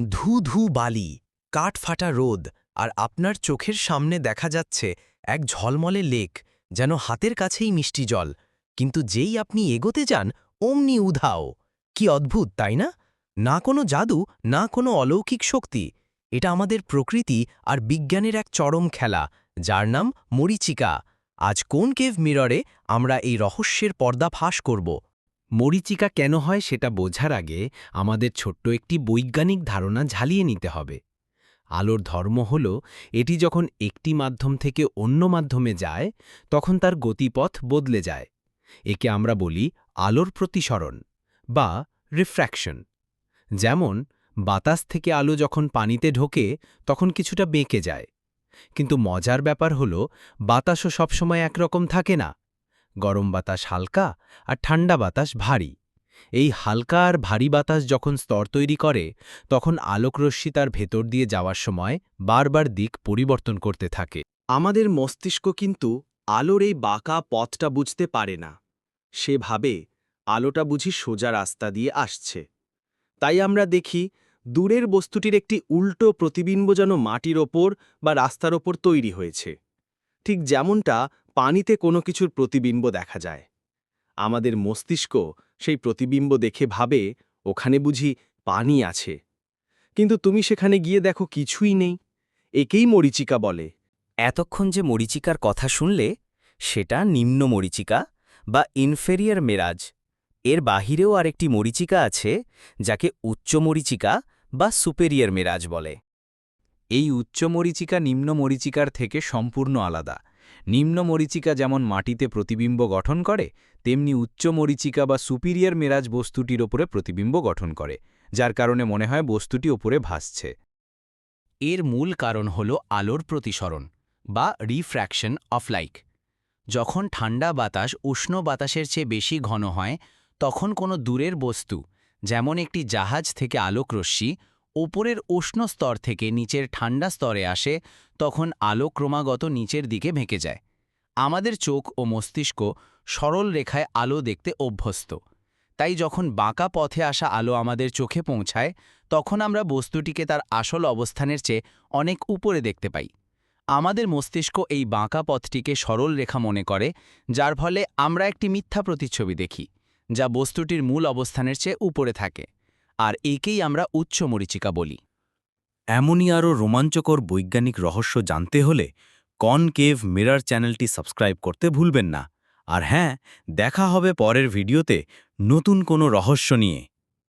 ধু ধু বালি কাঠ ফাটা রোদ আর আপনার চোখের সামনে দেখা যাচ্ছে এক ঝলমলে লেক যেন হাতের কাছেই মিষ্টি জল। কিন্তু যেই আপনি এগোতে যান, অমনি উধাও। কি অদ্ভুত, তাই না? না কোনো জাদু, না কোনো অলৌকিক শক্তি। এটা আমাদের প্রকৃতি আর বিজ্ঞানের এক চরম খেলা, যার নাম মরিচিকা। আজ কোন কেভ মিররে আমরা এই রহস্যের পর্দা ফাঁস করব? মরিচিকা কেন হয় সেটা বোঝার আগে আমাদের ছোট্ট একটি বৈজ্ঞানিক ধারণা ঝালিয়ে নিতে হবে। আলোর ধর্ম হল, এটি যখন একটি মাধ্যম থেকে অন্য মাধ্যমে যায়, তখন তার গতিপথ বদলে যায়। একে আমরা বলি আলোর প্রতিসরণ বা রিফ্র্যাকশন। যেমন, বাতাস থেকে আলো যখন পানিতে ঢোকে, তখন কিছুটা বেঁকে যায়। কিন্তু মজার ব্যাপার হল, বাতাসও সবসময় একরকম থাকে না। গরম বাতাস হালকা আর ঠান্ডা বাতাস ভারী। এই হালকা আর ভারী বাতাস যখন স্তর তৈরি করে, তখন আলোকরশ্মি তার ভেতর দিয়ে যাওয়ার সময় বারবার দিক পরিবর্তন করতে থাকে। আমাদের মস্তিষ্ক কিন্তু আলোর এই বাঁকা পথটা বুঝতে পারে না। সে ভাবে আলোটা বুঝি সোজা রাস্তা দিয়ে আসছে। তাই আমরা দেখি, দূরের বস্তুটির একটি উল্টো প্রতিবিম্ব যেন মাটির ওপর বা রাস্তার ওপর তৈরি হয়েছে। ঠিক যেমনটা পানিতে কোনো কিছুর প্রতিবিম্ব দেখা যায়। আমাদের মস্তিষ্ক সেই প্রতিবিম্ব দেখে ভাবে ওখানে বুঝি পানি আছে। কিন্তু তুমি সেখানে গিয়ে দেখো কিছুই নেই। একেই মরিচিকা বলে। এতক্ষণ যে মরিচিকার কথা শুনলে সেটা নিম্ন মরিচিকা বা ইনফেরিয়ার মেরাজ। এর বাহিরেও আরেকটি মরিচিকা আছে যাকে উচ্চ মরিচিকা বা সুপেরিয়ার মেরাজ বলে। এই উচ্চ মরিচিকা নিম্ন মরিচিকার থেকে সম্পূর্ণ আলাদা। নিম্ন মরিচিকা যেমন মাটিতে প্রতিবিম্ব গঠন করে, তেমনি উচ্চ মরিচিকা বা সুপিরিয়র মেরাজ বস্তুটির ওপরে প্রতিবিম্ব গঠন করে, যার কারণে মনে হয় বস্তুটি ওপরে ভাসছে। এর মূল কারণ হল আলোর প্রতিসরণ বা রিফ্র্যাকশন অফ লাইক যখন ঠান্ডা বাতাস উষ্ণ বাতাসের চেয়ে বেশি ঘন হয়, তখন কোনো দূরের বস্তু, যেমন একটি জাহাজ থেকে আলোকরশ্মি ওপরের উষ্ণ স্তর থেকে নিচের ঠান্ডা স্তরে আসে, তখন আলো ক্রমাগত নিচের দিকে ভেঁকে যায়। আমাদের চোখ ও মস্তিষ্ক সরল রেখায় আলো দেখতে অভ্যস্ত। তাই যখন বাঁকা পথে আসা আলো আমাদের চোখে পৌঁছায়, তখন আমরা বস্তুটিকে তার আসল অবস্থানের চেয়ে অনেক উপরে দেখতে পাই। আমাদের মস্তিষ্ক এই বাঁকা পথটিকে সরল রেখা মনে করে, যার ফলে আমরা একটি মিথ্যা প্রতিচ্ছবি দেখি, যা বস্তুটির মূল অবস্থানের চেয়ে উপরে থাকে। আর একেই আমরা উচ্চ মরিচিকা বলি। এমনই আরও রোমাঞ্চকর বৈজ্ঞানিক রহস্য জানতে হলে কনকেভ মিরার চ্যানেলটি সাবস্ক্রাইব করতে ভুলবেন না। আর হ্যাঁ দেখা হবে পরের ভিডিওতে নতুন কোনো রহস্য নিয়ে।